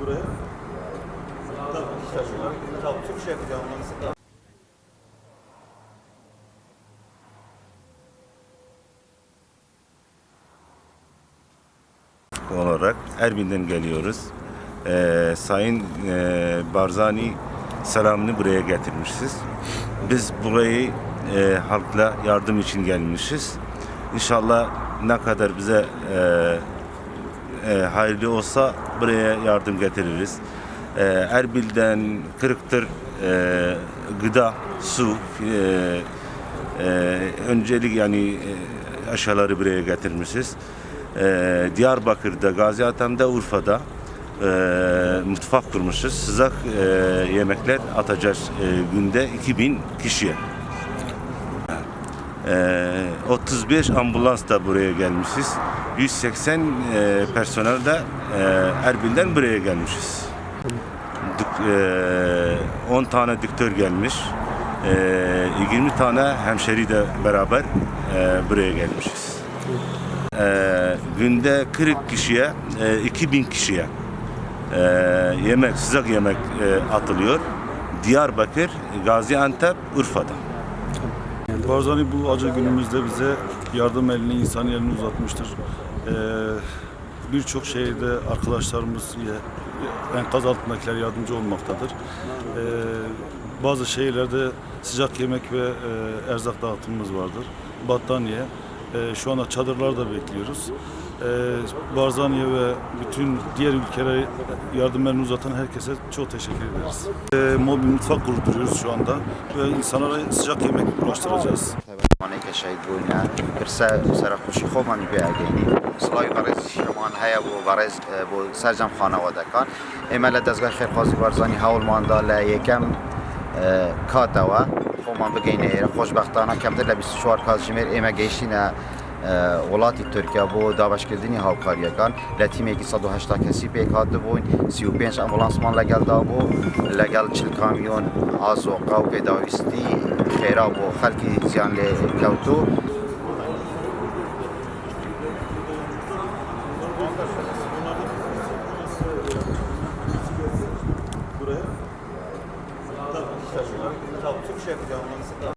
Buraya. Tamam, şaşırma. Tamam, Türk şey yapacağım sonra. olarak Erbil'den geliyoruz. Ee, Sayın e, Barzani selamını buraya getirmişiz. Biz burayı e, halkla yardım için gelmişiz. İnşallah ne kadar bize e, e, hayırlı olsa buraya yardım getiririz. E, Erbil'den Kırıktır e, gıda, su, e, e, öncelik yani e, aşağıları buraya getirmişiz. E, Diyarbakır'da, Gaziantep'te, Urfa'da e, mutfak kurmuşuz. Sıcak e, yemekler atacağız e, günde 2000 kişiye. E, 35 ambulans da buraya gelmişiz. 180 e, personel de e, Erbil'den buraya gelmişiz. Dük- e, 10 tane doktor gelmiş. E, 20 tane hemşeri de beraber buraya gelmişiz. Günde 40 kişiye, e, 2000 kişiye yemek, sıcak yemek atılıyor. Diyarbakır, Gaziantep, Urfa'da. Barzani bu acı günümüzde bize yardım elini, insan elini uzatmıştır. Ee, Birçok şehirde arkadaşlarımız enkaz altındakiler yardımcı olmaktadır. Ee, bazı şehirlerde sıcak yemek ve e, erzak dağıtımımız vardır. Battaniye. Ee, şu anda çadırlarda bekliyoruz. Ee, Barzaniye ve bütün diğer ülkelere yardım elini uzatan herkese çok teşekkür ederiz. Ee, mobil mutfak kurduruyoruz şu anda ve insanlara sıcak yemek ulaştıracağız. مانه که شهید بوونه برسه سر خوشی خوب من بیا اگینی سلای برز شمان هیا بو برز بو سرجم خانواده کان ایمال دزگاه خیرخوازی برزانی حول ماندا ل یکم کاتا و خو من بگینه خوشبختانه کم در لبیس شوار کاز جمیر ایمه گیشینه ولاتی ترکیه بو دابشکردنی هاوکاریه کان لتیمه کی 180 کسی پیک هات بوین 35 امبولانسمان لگل دا بو لگل 40 کامیون آز و قاو پیداویستی خیرا بو خلکی زیان لی کوتو Buraya. Şaşırma. Tamam, Türk sonra.